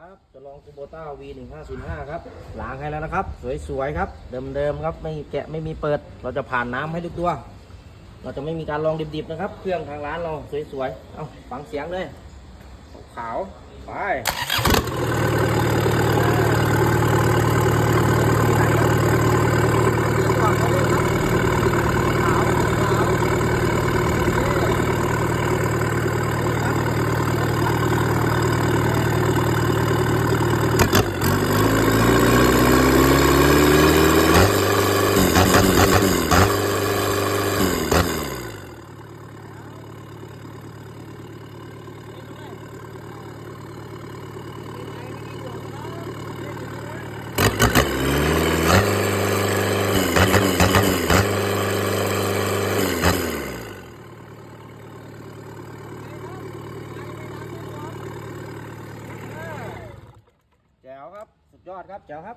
ครับจะลองคูโบต้า V1505 ครับล้างให้แล้วนะครับ สวยๆครับ เดิมๆครับ ไม่แกะไม่มีเปิด เราจะผ่านน้ำให้ทุกตัว เราจะไม่มีการลองดิบๆนะครับ เครื่องทางร้านเราสวยๆ เอาฟังเสียงเลย ขาวไป ครับ สุดยอดครับเจ๋วครับ